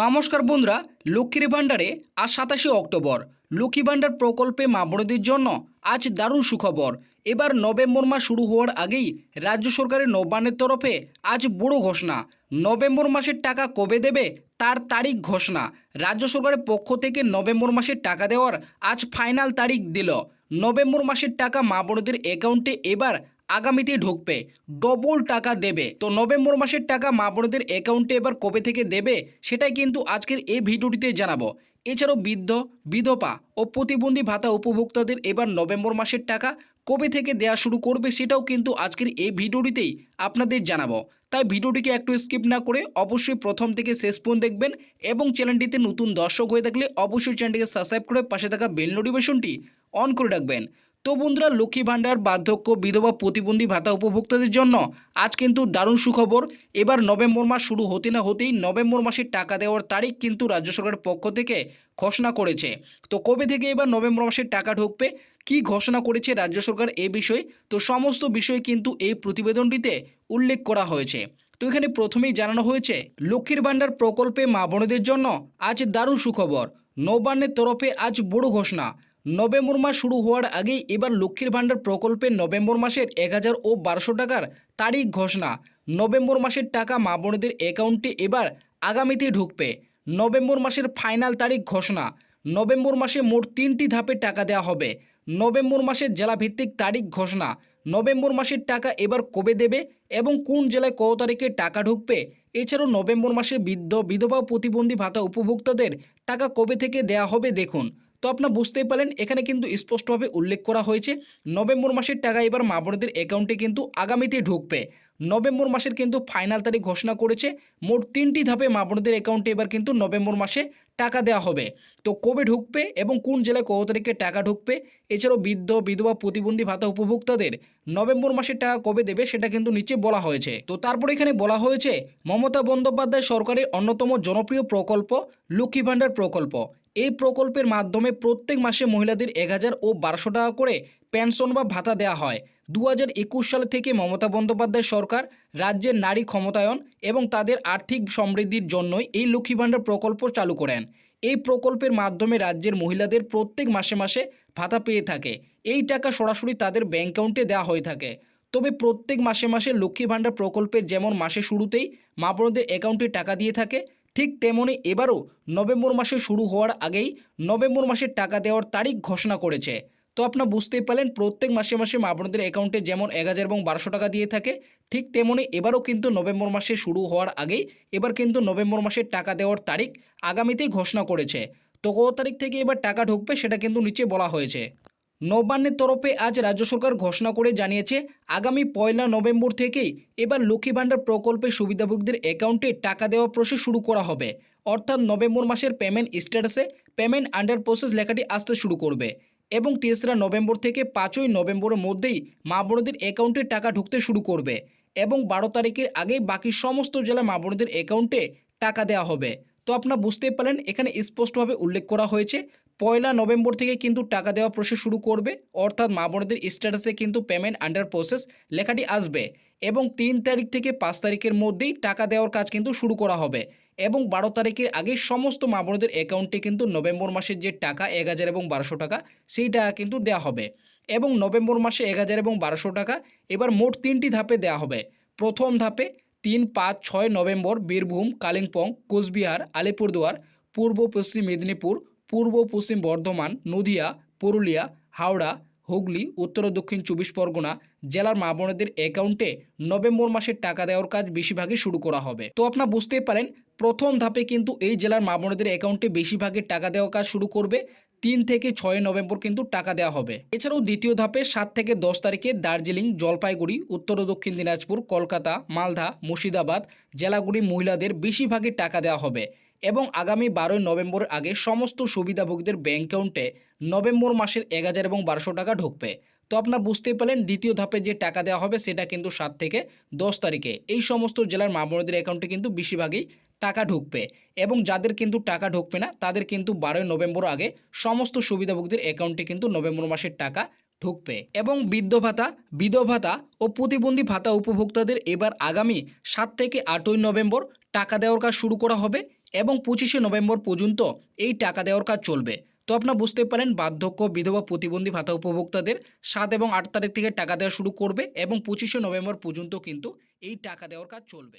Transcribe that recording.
নমস্কার বন্ধুরা, লক্ষ্মীর ভাণ্ডারে আজ সাতাশে অক্টোবর। লক্ষ্মী ভাণ্ডার প্রকল্পে মা বোনেদের জন্য আজ দারুণ সুখবর। এবার নভেম্বর মাস শুরু হওয়ার আগেই রাজ্য সরকারের নবান্নের তরফে আজ বড় ঘোষণা। নভেম্বর মাসের টাকা কবে দেবে তার তারিখ ঘোষণা। রাজ্য সরকারের পক্ষ থেকে নভেম্বর মাসের টাকা দেওয়ার আজ ফাইনাল তারিখ দিল। নভেম্বর মাসের টাকা মা বোনদের অ্যাকাউন্টে এবার আগামীতে ঢুকবে। ডবল টাকা দেবে। তো নভেম্বর মাসের টাকা মা বোনদের অ্যাকাউন্টে এবার কবে থেকে দেবে, সেটাই কিন্তু আজকের এই ভিডিওটিতে জানাব। এছাড়াও বৃদ্ধ, বিধবা ও প্রতিবন্ধী ভাতা উপভোক্তাদের এবার নভেম্বর মাসের টাকা কবে থেকে দেওয়া শুরু করবে, সেটাও কিন্তু আজকের এই ভিডিওটিতেই আপনাদের জানাব। তাই ভিডিওটিকে একটু স্কিপ না করে অবশ্যই প্রথম থেকে শেষ পর্যন্ত দেখবেন এবং চ্যানেলটিতে নতুন দর্শক হয়ে থাকলে অবশ্যই চ্যানেলটিকে সাবস্ক্রাইব করে পাশে থাকা বেল নোটিফিকেশনটি অন করে রাখবেন। তো বন্ধুরা লক্ষ্মী ভাণ্ডার, বার্ধক্য, বিধবা, প্রতিবন্ধী ভাতা উপভোক্তাদের জন্য আজ কিন্তু দারুণ সুখবর। এবার নভেম্বর মাস শুরু হতে না হতেই নভেম্বর মাসের টাকা দেওয়ার তারিখ কিন্তু রাজ্য সরকারের পক্ষ থেকে ঘোষণা করেছে। তো কবে থেকে এবার নভেম্বর মাসের টাকা ঢুকবে? কি ঘোষণা করেছে রাজ্য সরকার এ বিষয়ে? তো সমস্ত বিষয় কিন্তু এই প্রতিবেদনটিতে উল্লেখ করা হয়েছে। তো এখানে প্রথমেই জানানো হয়েছে, লক্ষ্মীর ভাণ্ডার প্রকল্পে মা বোনেদের জন্য আজ দারুণ সুখবর। নবান্নের তরফে আজ বড় ঘোষণা। নভেম্বর মাস শুরু হওয়ার আগেই এবার লক্ষ্মীর ভাণ্ডার প্রকল্পে নভেম্বর মাসের এক হাজার ও বারোশো টাকার তারিখ ঘোষণা। নভেম্বর মাসের টাকা মা বোনেদের অ্যাকাউন্টে এবার আগামীতে ঢুকবে। নভেম্বর মাসের ফাইনাল তারিখ ঘোষণা। নভেম্বর মাসে মোট তিনটি ধাপে টাকা দেওয়া হবে। নভেম্বর মাসের জেলাভিত্তিক তারিখ ঘোষণা। নভেম্বর মাসের টাকা এবার কবে দেবে এবং কোন জেলায় কত তারিখে টাকা ঢুকবে, এছাড়াও নভেম্বর মাসে বৃদ্ধ বিধবা প্রতিবন্ধী ভাতা উপভোক্তাদের টাকা কবে থেকে দেওয়া হবে দেখুন। তো আপনার বুঝতেই পারলেন, এখানে কিন্তু স্পষ্টভাবে উল্লেখ করা হয়েছে, নভেম্বর মাসের টাকা এবার মা বোনদের অ্যাকাউন্টে কিন্তু আগামীতে ঢুকবে। নভেম্বর মাসের কিন্তু ফাইনাল তারিখ ঘোষণা করেছে, মোট তিনটি ধাপে মা বোনদের অ্যাকাউন্টে এবার কিন্তু নভেম্বর মাসে টাকা দেওয়া হবে। তো কবে ঢুকবে এবং কোন জেলায় কত তারিখে টাকা ঢুকবে, এছাড়াও বৃদ্ধ, বিধবা, প্রতিবন্ধী, ভাতা উপভোক্তাদের নভেম্বর মাসের টাকা কবে দেবে সেটা কিন্তু নিচে বলা হয়েছে। তো তারপরে এখানে বলা হয়েছে, মমতা বন্দ্যোপাধ্যায় সরকারের অন্যতম জনপ্রিয় প্রকল্প, লক্ষ্মী ভাণ্ডার প্রকল্প। এই প্রকল্পের মাধ্যমে প্রত্যেক মাসে মহিলাদের এক হাজার ও বারোশো টাকা করে পেনশন বা ভাতা দেওয়া হয়। দু হাজার একুশ সাল থেকে মমতা বন্দ্যোপাধ্যায় সরকার রাজ্যের নারী ক্ষমতায়ন এবং তাদের আর্থিক সমৃদ্ধির জন্যই এই লক্ষ্মী ভাণ্ডার প্রকল্প চালু করেন। এই প্রকল্পের মাধ্যমে রাজ্যের মহিলাদের প্রত্যেক মাসে মাসে ভাতা পেয়ে থাকে। এই টাকা সরাসরি তাদের ব্যাঙ্ক অ্যাকাউন্টে দেওয়া হয়ে থাকে। তবে প্রত্যেক মাসে মাসে লক্ষ্মী ভাণ্ডার প্রকল্পের যেমন মাসে শুরুতেই মা বোনদের অ্যাকাউন্টে টাকা দিয়ে থাকে ঠিক তেমনি এবারও নভেম্বর মাসে শুরু হওয়ার আগেই নভেম্বর মাসের টাকা দেওয়ার তারিখ ঘোষণা করেছে। তো আপনারা বুঝতেই পারলেন, প্রত্যেক মাসে মাসে মা বোনদের অ্যাকাউন্টে যেমন এক হাজার এবং বারোশো টাকা দিয়ে থাকে, ঠিক তেমনি এবারও কিন্তু নভেম্বর মাসে শুরু হওয়ার আগেই এবার কিন্তু নভেম্বর মাসের টাকা দেওয়ার তারিখ আগামীতেই ঘোষণা করেছে। তো কত তারিখ থেকে এবার টাকা ঢুকবে সেটা কিন্তু নিচে বলা হয়েছে। নবান্নের তরফে আজ রাজ্য সরকার ঘোষণা করে জানিয়েছে, আগামী পয়লা নভেম্বর থেকেই এবার লক্ষ্মী ভাণ্ডার প্রকল্পের সুবিধাভোগীদের অ্যাকাউন্টে টাকা দেওয়া প্রসেস শুরু করা হবে। অর্থাৎ নভেম্বর মাসের পেমেন্ট স্ট্যাটাসে পেমেন্ট আন্ডার প্রসেস লেখাটি আসতে শুরু করবে এবং তেসরা নভেম্বর থেকে পাঁচই নভেম্বরের মধ্যেই মা বোনদের অ্যাকাউন্টে টাকা ঢুকতে শুরু করবে এবং বারো তারিখের আগেই বাকি সমস্ত জেলা মা বোনদের অ্যাকাউন্টে টাকা দেওয়া হবে। তো আপনারা বুঝতেই পারলেন, এখানে স্পষ্টভাবে উল্লেখ করা হয়েছে। পয়লা নভেম্বর থেকে কিন্তু টাকা দেওয়া প্রসেস শুরু করবে। অর্থাৎ মা বোনদের স্ট্যাটাসে কিন্তু পেমেন্ট আন্ডার প্রসেস লেখাটি আসবে এবং তিন তারিখ থেকে পাঁচ তারিখের মধ্যেই টাকা দেওয়ার কাজ কিন্তু শুরু করা হবে এবং বারো তারিখের আগে সমস্ত মা বোনদের অ্যাকাউন্টে কিন্তু নভেম্বর মাসের যে টাকা এক হাজার এবং বারোশো টাকা সেই টাকা কিন্তু দেওয়া হবে এবং নভেম্বর মাসে এক হাজার এবং বারোশো টাকা এবার মোট তিনটি ধাপে দেওয়া হবে। প্রথম ধাপে তিন, পাঁচ, ছয় নভেম্বর, বীরভূম, কালিম্পং, কোচবিহার, আলিপুরদুয়ার, পূর্ব পশ্চিম মেদিনীপুর পূর্ব পশ্চিম বর্ধমান, নদিয়া, পুরুলিয়া, হাওড়া, হুগলি, উত্তর ও দক্ষিণ চব্বিশ পরগনা জেলার মা বোনেদের অ্যাকাউন্টে নভেম্বর মাসের টাকা দেওয়ার কাজ বেশিরভাগই শুরু করা হবে। তো আপনারা বুঝতেই পারেন, প্রথম ধাপে কিন্তু এই জেলার মা বোনেদের অ্যাকাউন্টে বেশিরভাগের টাকা দেওয়ার কাজ শুরু করবে। তিন থেকে ছয় নভেম্বর কিন্তু টাকা দেওয়া হবে। এছাড়াও দ্বিতীয় ধাপে সাত থেকে দশ তারিখে দার্জিলিং, জলপাইগুড়ি, উত্তর ও দক্ষিণ দিনাজপুর, কলকাতা, মালদা, মুর্শিদাবাদ জেলাগুলি মহিলাদের বেশিরভাগই টাকা দেওয়া হবে। এবং আগামী বারোই নভেম্বরের আগে সমস্ত সুবিধাভোগীদের ব্যাঙ্ক অ্যাকাউন্টে নভেম্বর মাসের এক হাজার এবং বারোশো টাকা ঢুকবে। তো আপনার বুঝতেই পারলেন, দ্বিতীয় ধাপে যে টাকা দেওয়া হবে সেটা কিন্তু সাত থেকে দশ তারিখে। এই সমস্ত জেলার মা বোনদের অ্যাকাউন্টে কিন্তু বেশিরভাগই টাকা ঢুকবে এবং যাদের কিন্তু টাকা ঢুকবে না, তাদের কিন্তু বারোই নভেম্বর আগে সমস্ত সুবিধাভোগীদের অ্যাকাউন্টে কিন্তু নভেম্বর মাসের টাকা ঢুকবে। এবং বৃদ্ধ ভাতা, বিধবা ভাতা ও প্রতিবন্ধী ভাতা উপভোক্তাদের এবার আগামী সাত থেকে আটই নভেম্বর টাকা দেওয়ার কাজ শুরু করা হবে। এবং পঁচিশে নভেম্বর পর্যন্ত এই টাকা দেওয়ার কাজ চলবে। তো আপনারা বুঝতে পারেন, বার্ধক্য বিধবা প্রতিবন্ধী ভাতা উপভোক্তাদের সাত এবং আট তারিখ থেকে টাকা দেওয়া শুরু করবে এবং পঁচিশে নভেম্বর পর্যন্ত কিন্তু এই টাকা দেওয়ার কাজ চলবে।